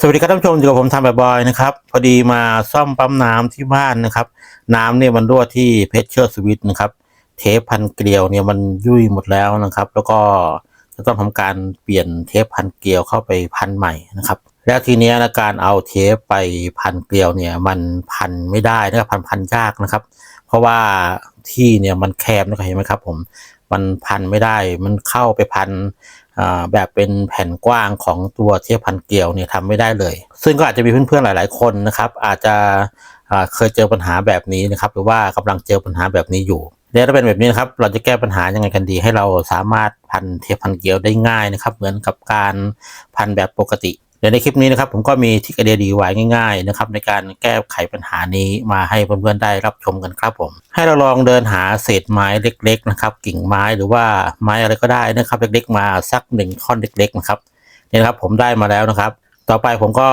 สวัสดีครับท่านผู้ชมอยู่กับผมทำแบบบอยนะครับ พอดีมาซ่อมปั๊มน้ำที่บ้านนะครับ น้ำเนี่ยมันรั่วที่เพชเชอร์สวิตนะครับ เทปพันเกลียวเนี่ยมันยุ่ยหมดแล้วนะครับ แล้วก็จะต้องทำการเปลี่ยนเทปพันเกลียวเข้าไปพันใหม่นะครับ แล้วทีเนี้ยนะการเอาเทปไปพันเกลียวเนี่ยมันพันไม่ได้นะครับพันพันยากนะครับ เพราะว่าที่เนี่ยมันแคบนะครับเห็นไหมครับ ผมมันพันไม่ได้ มันเข้าไปพัน แบบเป็นแผ่นกว้างของตัวเทปพันเกลียวเนี่ยทำไม่ได้เลย ซึ่งก็อาจจะมีเพื่อนๆหลาย ๆ คนนะครับ อาจจะเคยเจอปัญหาแบบนี้นะครับ หรือว่ากำลังเจอปัญหาแบบนี้อยู่แล้วถ้าเป็นแบบนี้นะครับเราจะแก้ปัญหายังไงกันดี ให้เราสามารถพันเทปพันเกลียวได้ง่ายนะครับ เหมือนกับการพันแบบปกติ เดี๋ยวในคลิปนี้นะครับผมก็มีทริคไอเดียดีไว้ง่ายๆนะครับในการแก้ไขปัญหานี้มาให้เพื่อนๆได้รับชมกันครับผม ให้เราลองเดินหาเศษไม้เล็ก ๆ นะครับ กิ่งไม้หรือว่าไม้อะไรก็ได้นะครับเล็กๆ มาสักหนึ่งท่อนเล็ก ๆ นะครับนี่นะครับผมได้มาแล้วนะครับ ต่อไปผมก็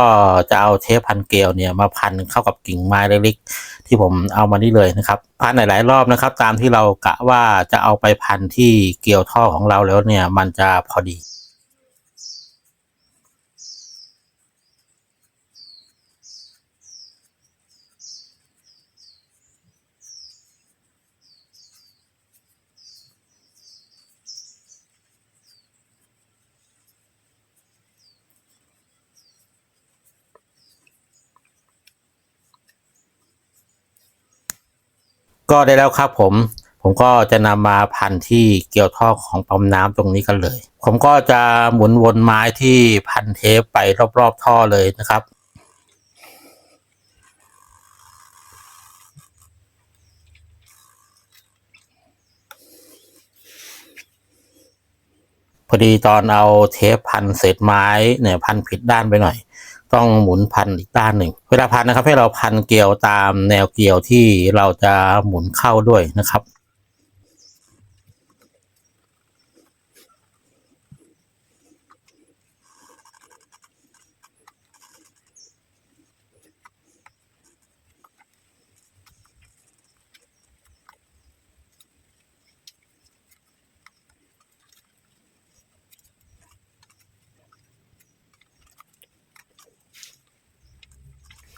จะเอาเทปพันเกลียวเนี่ยมาพันเข้ากับกิ่งไม้เล็กๆ ที่ผมเอามานี่เลยนะครับ พันหลายๆรอบนะครับ ตามที่เรากะว่าจะเอาไปพันที่เกลียวท่อของเราแล้วเนี่ยมันจะพอดี ก็ได้แล้วครับผมผมก็จะนำมาพันที่เกี่ยวท่อของปั๊มน้ำตรงนี้กันเลย ผมก็จะหมุนวนไม้ที่พันเทปไปรอบๆท่อเลยนะครับ อดีตอนเอาเทปพันเศษไม้เนี่ยพันผิดด้านไปหน่อย ต้องหมุนพันอีกด้านหนึ่ง เวลาพันนะครับให้เราพันเกลียวตามแนวเกลียวที่เราจะหมุนเข้าด้วยนะครับ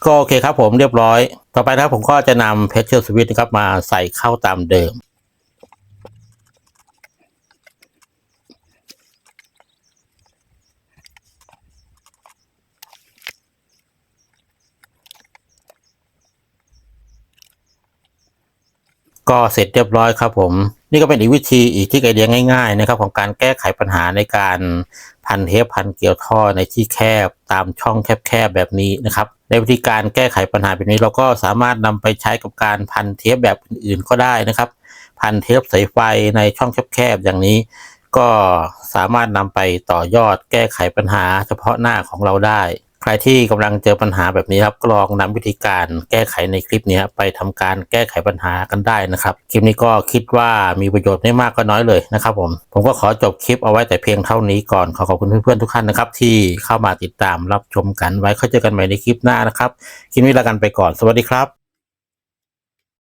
ก็โอเคครับผมเรียบร้อย ต่อไปนะครับผมก็จะนำเพชเชอร์สวิตนะครับมาใส่เข้าตามเดิม ก็เสร็จเรียบร้อยครับผม นี่ก็เป็นอีกวิธีอีกที่ไอเดียง่ายๆนะครับของการแก้ไขปัญหาในการพันเทปพันเกลียวท่อในที่แคบตามช่องแคบๆแบบนี้นะครับ ในวิธีการแก้ไขปัญหาแบบนี้เราก็สามารถนำไปใช้กับการพันเทปแบบอื่นๆก็ได้นะครับ พันเทปสายไฟในช่องแคบๆอย่างนี้ ก็สามารถนำไปต่อยอดแก้ไขปัญหาเฉพาะหน้าของเราได้ รที่กำลังเจอปัญหาแบบนี้ครับก็ลองนำวิธีการแก้ไขในคลิปนี้ไปทำการแก้ไขปัญหากันได้นะครับ คลิปนี้ก็คิดว่ามีประโยชน์ไม่มากก็น้อยเลยนะครับผม ผมก็ขอจบคลิปเอาไว้แต่เพียงเท่านี้ก่อน ขอขอบคุณเพื่อนๆทุกท่านนะครับ ที่เข้ามาติดตามรับชมกันไว้ค่อยเจอกันใหม่ในคลิปหน้านะครับ คลิปนี้ลากันไปก่อน สวัสดีครับ